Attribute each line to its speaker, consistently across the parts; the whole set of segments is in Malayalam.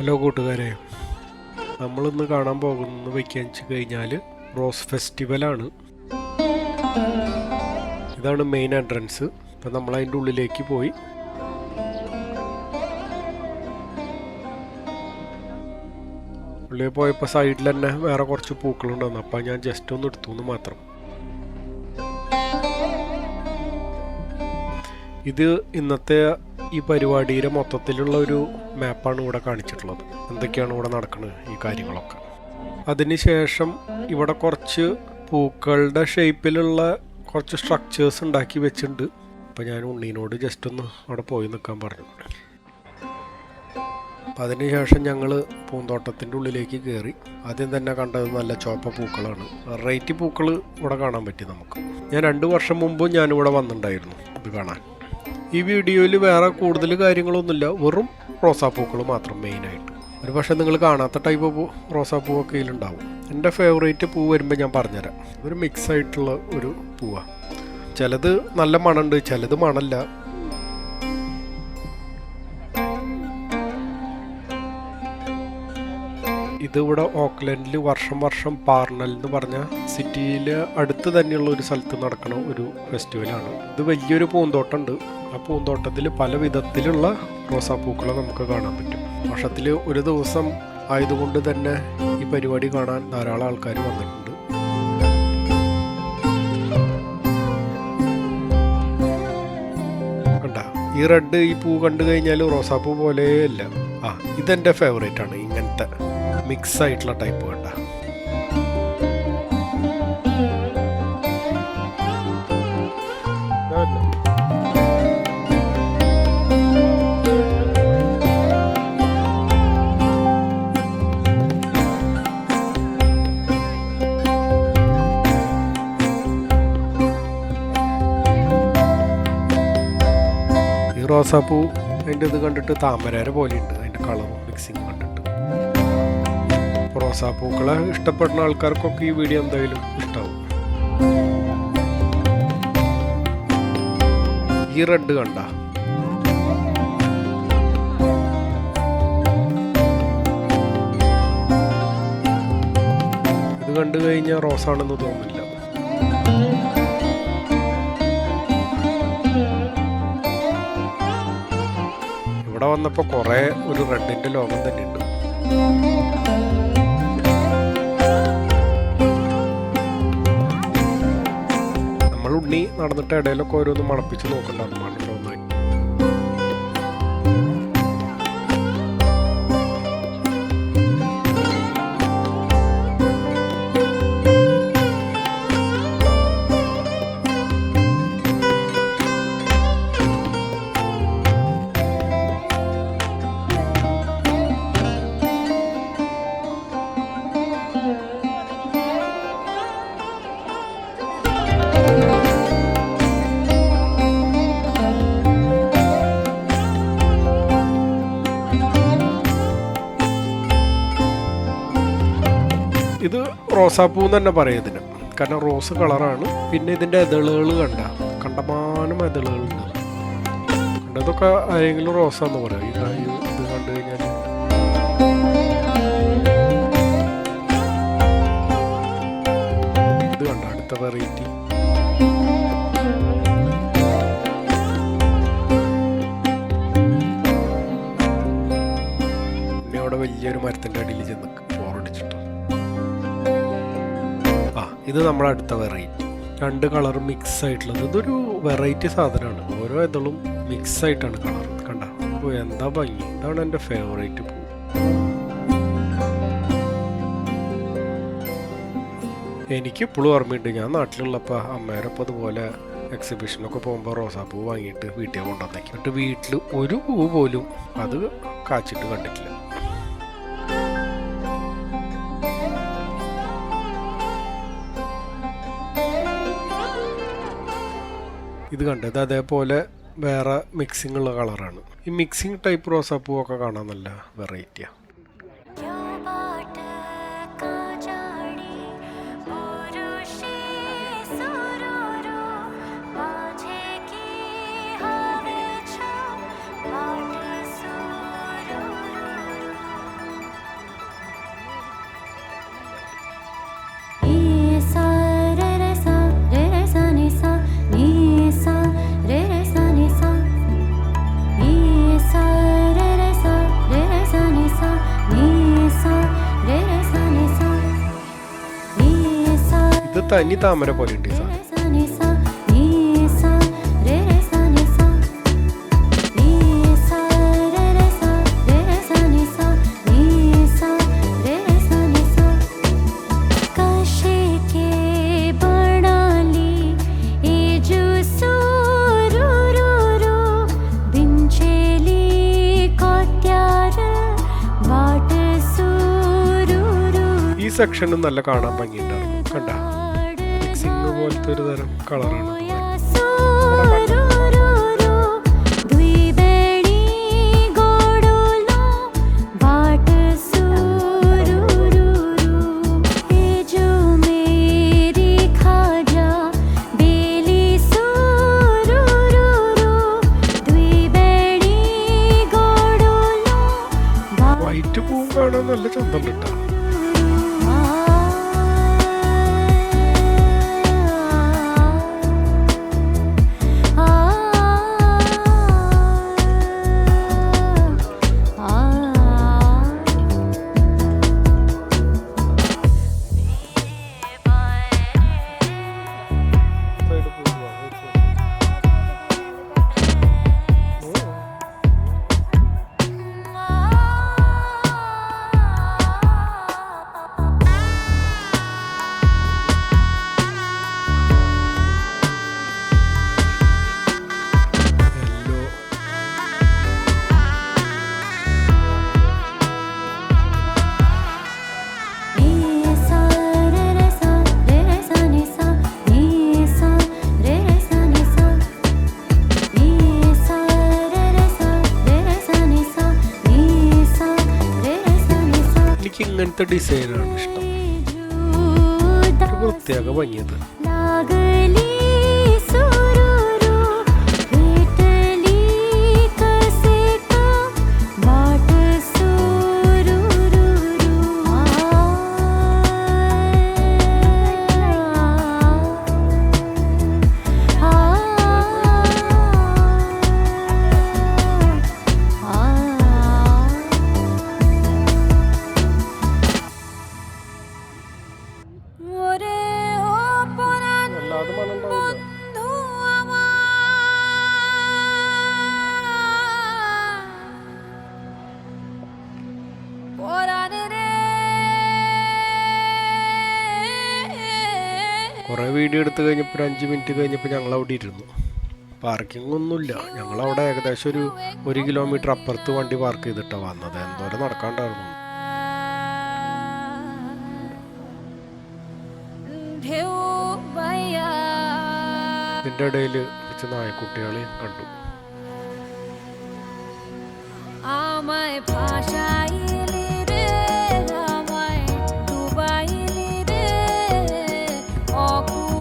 Speaker 1: ഹലോ കൂട്ടുകാരെ നമ്മളിന്ന് കാണാൻ പോകുന്നത് വെച്ച് കഴിഞ്ഞാൽ റോസ് ഫെസ്റ്റിവലാണ്. ഇതാണ് മെയിൻ എൻട്രൻസ് അപ്പം നമ്മൾ അതിന്റെ ഉള്ളിലേക്ക് പോയി. ഉള്ളിൽ പോയപ്പോൾ സൈഡിൽ തന്നെ വേറെ കുറച്ച് പൂക്കളുണ്ടായിരുന്നു. അപ്പം ഞാൻ ജസ്റ്റ് ഒന്ന് എടുത്തു എന്ന് മാത്രം. ഇത് ഇന്നത്തെ ഈ പരിപാടിയുടെ മൊത്തത്തിലുള്ള ഒരു മാപ്പാണ് ഇവിടെ കാണിച്ചിട്ടുള്ളത്. എന്തൊക്കെയാണ് ഇവിടെ നടക്കുന്നത് ഈ കാര്യങ്ങളൊക്കെ. അതിനുശേഷം ഇവിടെ കുറച്ച് പൂക്കളുടെ ഷേപ്പിലുള്ള കുറച്ച് സ്ട്രക്ചേഴ്സ് ഉണ്ടാക്കി വെച്ചിട്ടുണ്ട്. അപ്പോൾ ഞാൻ ഉണ്ണീനോട് ജസ്റ്റ് ഒന്ന് അവിടെ പോയി നിൽക്കാൻ പറഞ്ഞു. അപ്പം അതിനുശേഷം ഞങ്ങൾ പൂന്തോട്ടത്തിന്റെ ഉള്ളിലേക്ക് കയറി ആദ്യം തന്നെ കണ്ടത് നല്ല ചുവപ്പ പൂക്കളാണ്. വെറൈറ്റി പൂക്കൾ ഇവിടെ കാണാൻ പറ്റി നമുക്ക്. ഞാൻ രണ്ട് വർഷം മുമ്പും ഞാനിവിടെ വന്നിട്ടുണ്ടായിരുന്നു ഇത് കാണാൻ. ഈ വീഡിയോയിൽ വേറെ കൂടുതൽ കാര്യങ്ങളൊന്നുമില്ല. വെറും റോസാപ്പൂക്കൾ മാത്രം മെയിനായിട്ട്. ഒരു പക്ഷേ നിങ്ങൾ കാണാത്ത ടൈപ്പ് പൂ റോസാപ്പൂവൊക്കെ ഇതിലുണ്ടാവും. എന്റെ ഫേവറേറ്റ് പൂ വരുമ്പോൾ ഞാൻ പറഞ്ഞുതരാം. ഒരു മിക്സ് ആയിട്ടുള്ള ഒരു പൂവാണ് ചിലത് നല്ല മണമുണ്ട് ചിലത് മണല്ല. ഇത് ഇവിടെ ഓക്ലൻഡിൽ വർഷം വർഷം പാർണൽ എന്ന് പറഞ്ഞ സിറ്റിയിൽ അടുത്ത് തന്നെയുള്ള ഒരു സ്ഥലത്ത് നടക്കുന്ന ഒരു ഫെസ്റ്റിവലാണ്. ഇത് വലിയൊരു പൂന്തോട്ടമുണ്ട്. ആ പൂന്തോട്ടത്തിൽ പല വിധത്തിലുള്ള റോസാപ്പൂക്കളെ നമുക്ക് കാണാൻ പറ്റും. വർഷത്തിൽ ഒരു ദിവസം ആയതുകൊണ്ട് തന്നെ ഈ പരിപാടി കാണാൻ ധാരാളം ആൾക്കാർ വന്നിട്ടുണ്ട്. ഈ റെഡ് ഈ പൂ കണ്ടു കഴിഞ്ഞാൽ റോസാപ്പൂ പോലെയല്ല. ആ ഇതെന്റെ ഫേവറേറ്റ് ആണ്. മിക്സ് ആയിട്ടുള്ള ടൈപ്പ് വേണ്ട റോസാപ്പൂ അതിന്റെ ഇത് കണ്ടിട്ട് താമരേര പോലെയുണ്ട്. അതിന്റെ കളറും മിക്സിങ് കണ്ടിട്ട്. റോസാപ്പൂക്കളെ ഇഷ്ടപ്പെടുന്ന ആൾക്കാർക്കൊക്കെ ഈ വീഡിയോ എന്തായാലും ഇഷ്ടാവും. ഈ റെഡ് കണ്ട. ഇത് കണ്ടു കഴിഞ്ഞാൽ റോസാണെന്ന് തോന്നില്ല. ഇവിടെ വന്നപ്പോൾ കുറേ ഒരു റെഡിന്റെ ലോകം തന്നെയുണ്ട്. നമ്മൾ ഉണ്ണി നടന്നിട്ട് ഇടയിലൊക്കെ ഓരോന്ന് മണപ്പിച്ച് നോക്കണ്ടായിരുന്നു റോസാപ്പൂ എന്ന് തന്നെ പറയും ഇതിന്. കാരണം റോസ് കളറാണ്. പിന്നെ ഇതിന്റെ എതളുകൾ കണ്ട. കണ്ടമാനം എതളുകളുണ്ട് കണ്ടതൊക്കെ ആരെങ്കിലും റോസാന്ന് പറയും. ഇത് കണ്ടു കഴിഞ്ഞാൽ ഇത് കണ്ട അടുത്ത വെറൈറ്റി വലിയൊരു മരത്തിന്റെ അടിയിൽ ചെന്ന് ഇത് നമ്മുടെ അടുത്ത വെറൈറ്റി രണ്ട് കളർ മിക്സ് ആയിട്ടുള്ളത്. ഇതൊരു വെറൈറ്റി സാധനമാണ്. ഓരോ ഇതളും മിക്സ് ആയിട്ടാണ് കളർ കണ്ട? ഓ എന്താ ഭംഗി. ഇതാണ് എന്റെ ഫേവറേറ്റ് പൂ. എനിക്ക് ഇപ്പോഴും ഓർമ്മയുണ്ട്. ഞാൻ നാട്ടിലുള്ളപ്പോൾ അമ്മേരൊപ്പം അതുപോലെ എക്സിബിഷനൊക്കെ പോകുമ്പോൾ റോസാപ്പൂ വാങ്ങിയിട്ട് വീട്ടിൽ കൊണ്ടുവന്നേക്കും. എന്നിട്ട് വീട്ടിൽ ഒരു പൂ പോലും അത് കാച്ചിട്ട് കണ്ടിട്ടില്ല. ഇത് കണ്ടത് അതേപോലെ വേറെ മിക്സിംഗ് ഉള്ള കളറാണ് ഈ മിക്സിംഗ് ടൈപ്പ് റോസാപ്പൂ ഒക്കെ കാണാൻ നല്ല വെറൈറ്റിയാണ്
Speaker 2: തനി താമര പോലെ ഉണ്ട് ഈ സെക്ഷനും നല്ല കാണാൻ ഭംഗിയുണ്ടായിരുന്നു. കണ്ടോ? പോലത്തെ ഒരു തരം കളറാണ്. ഇങ്ങനത്തെ ഡിസൈനാണ് ഇഷ്ടം. പ്രത്യേക ഭംഗിയത് കുറേ വീഡിയോ എടുത്ത് കഴിഞ്ഞപ്പോൾ ഒരു അഞ്ച് മിനിറ്റ് കഴിഞ്ഞപ്പോൾ ഞങ്ങൾ അവിടെ ഇരുന്നു. പാർക്കിംഗ് ഒന്നുമില്ല. ഞങ്ങളവിടെ ഏകദേശം ഒരു ഒരു കിലോമീറ്റർ അപ്പുറത്ത് വണ്ടി പാർക്ക് ചെയ്തിട്ടാണ് വന്നത്. എന്തോരം നടക്കാണ്ടായിരുന്നു. ഇതിന്റെ ഇടയിൽ കുറച്ച് നായക്കുട്ടികളെ കണ്ടു.
Speaker 3: ആ ഭാഷായി.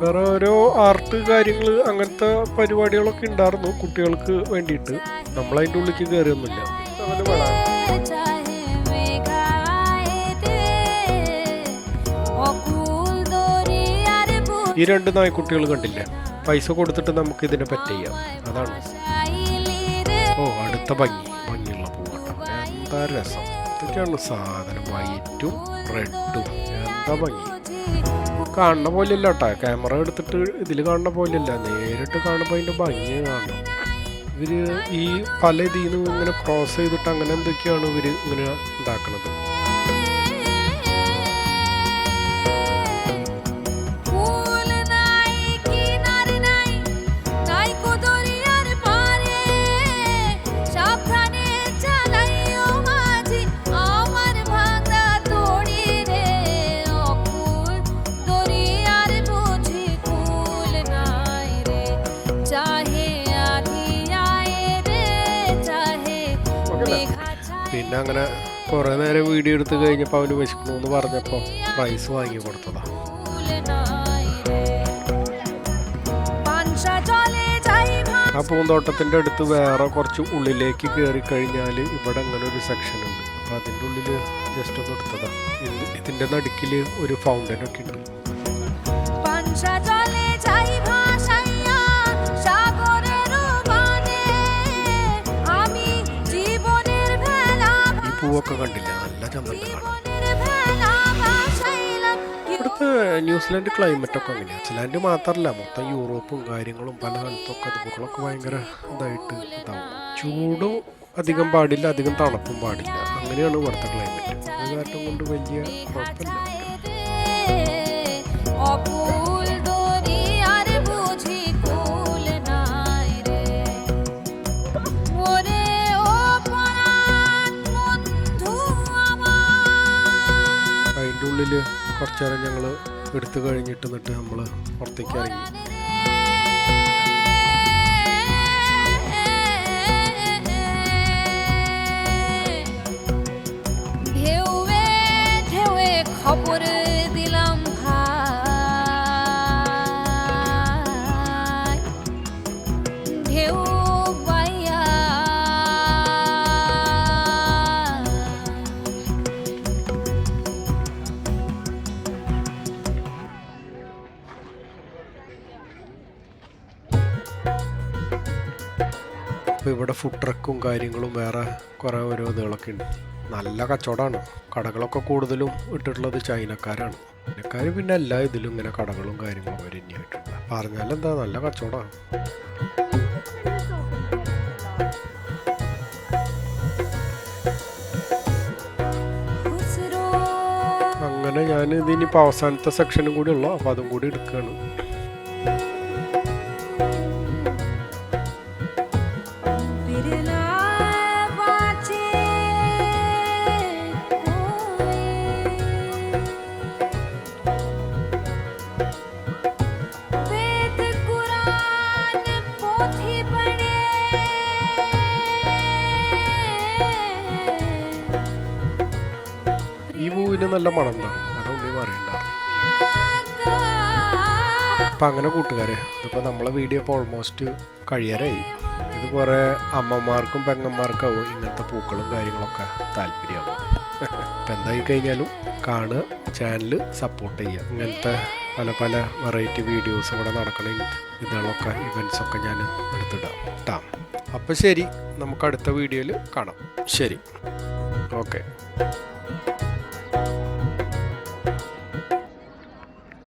Speaker 2: വേറെ ഓരോ ആർട്ട് കാര്യങ്ങൾ അങ്ങനത്തെ പരിപാടികളൊക്കെ ഉണ്ടായിരുന്നു കുട്ടികൾക്ക് വേണ്ടിയിട്ട്. നമ്മളതിന്റെ ഉള്ളിക്ക് കയറിയൊന്നുമില്ല ഈ രണ്ട് നായ്ക്കുട്ടികൾ കണ്ടില്ല? പൈസ കൊടുത്തിട്ട് നമുക്ക് ഇതിനെ പറ്റിയാം അതാണ്. ഓ അടുത്ത ഭംഗി. ഭംഗിയുള്ള പൂവട്ടം. രസം. ഇതൊക്കെയാണ് സാധനം. വൈറ്റും റെഡും എന്താ ഭംഗി? കാണുന്ന പോലെയല്ല കേട്ടോ ക്യാമറ എടുത്തിട്ട് ഇതിൽ കാണുന്ന പോലെയല്ല. നേരിട്ട് കാണുമ്പോൾ അതിന്റെ ഭംഗി കാണണം ഇവർ ഈ പല ഇതിൽ നിന്ന് ഇങ്ങനെ ക്രോസ് ചെയ്തിട്ട് അങ്ങനെ എന്തൊക്കെയാണ് ഇവർ ഇങ്ങനെ ഉണ്ടാക്കണത് പിന്നെ അങ്ങനെ കുറേ നേരം വീഡിയോ എടുത്ത് കഴിഞ്ഞപ്പോൾ അവന് വിശക്കണു എന്ന് പറഞ്ഞപ്പോൾ റൈസ് വാങ്ങി കൊടുത്തതാ. ആ പൂന്തോട്ടത്തിന്റെ അടുത്ത് വേറെ കുറച്ച് ഉള്ളിലേക്ക് കയറി കഴിഞ്ഞാൽ ഇവിടെ അങ്ങനെ ഒരു സെക്ഷൻ ഉണ്ട്. അപ്പോൾ അതിന്റെ ഉള്ളിൽ ജസ്റ്റ് ഒന്ന് എടുത്തതാണ് ഇതിന്റെ നടുക്കിൽ ഒരു ഫൗണ്ടൻ ഒക്കെ ഉണ്ട് പൂവൊക്കെ കണ്ടില്ല. നല്ല ചന്ദുണ്ട്
Speaker 1: ന്യൂസിലാൻഡ് ക്ലൈമറ്റ് ഒക്കെ അങ്ങനെ ന്യൂസിലാൻഡ് മാത്രമല്ല മൊത്തം യൂറോപ്പും കാര്യങ്ങളും പല സ്ഥലത്തൊക്കെ അതുപോലൊക്കെ ഭയങ്കര ഇതായിട്ട് ഇതാവും. ചൂടും അധികം പാടില്ല അധികം തണുപ്പും പാടില്ല. അങ്ങനെയാണ് ഇവിടുത്തെ ക്ലൈമറ്റ്. അത് കാരണം കൊണ്ട് വലിയ കുഴപ്പമില്ല. അതിൻ്റെ ഉള്ളിൽ കുറച്ച് നേരം ഞങ്ങൾ എടുത്തു കഴിഞ്ഞിട്ട് എന്നിട്ട് നമ്മൾ പുറത്തേക്ക് ഇറങ്ങി
Speaker 3: ঢেউয়ে ঢেউয়ে খবর
Speaker 1: അപ്പോൾ ഇവിടെ ഫുഡ് ട്രക്കും കാര്യങ്ങളും വേറെ കുറേ ഓരോ ഇതുകളൊക്കെ ഉണ്ട്. നല്ല കച്ചവടമാണ് കടകളൊക്കെ കൂടുതലും ഇട്ടിട്ടുള്ളത് ചൈനക്കാരാണ്. ചൈനക്കാർ പിന്നെ എല്ലാ ഇതിലും ഇങ്ങനെ കടകളും കാര്യങ്ങളും അവർ തന്നെയായിട്ടുണ്ട് പറഞ്ഞാലെന്താ നല്ല കച്ചവടമാണ് അങ്ങനെ ഞാൻ ഇതിനിപ്പോൾ അവസാനത്തെ സെക്ഷനും കൂടി ഉള്ളു. അപ്പോൾ അതും കൂടി എടുക്കുകയാണ് നല്ല മണം ഉണ്ടാവും അതുകൊണ്ട് പറയണ്ട. അപ്പം അങ്ങനെ കൂട്ടുകാരെ ഇതിപ്പോൾ നമ്മളെ വീഡിയോ ഇപ്പോൾ ഓൾമോസ്റ്റ് കഴിയാറായി. ഇത് കുറേ അമ്മമാർക്കും പെങ്ങന്മാർക്കാവും ഇങ്ങനത്തെ പൂക്കളും കാര്യങ്ങളൊക്കെ താല്പര്യമാവും ഇപ്പം എന്തായി കഴിഞ്ഞാലും കാണുക ചാനൽ സപ്പോർട്ട് ചെയ്യുക. ഇങ്ങനത്തെ പല പല വെറൈറ്റി വീഡിയോസ് ഇവിടെ നടക്കണ ഇതുകളൊക്കെ ഇവൻസൊക്കെ ഞാൻ എടുത്തിടാം. കേട്ടാ അപ്പോൾ ശരി നമുക്ക് അടുത്ത വീഡിയോയിൽ കാണാം. ശരി. ഓക്കെ.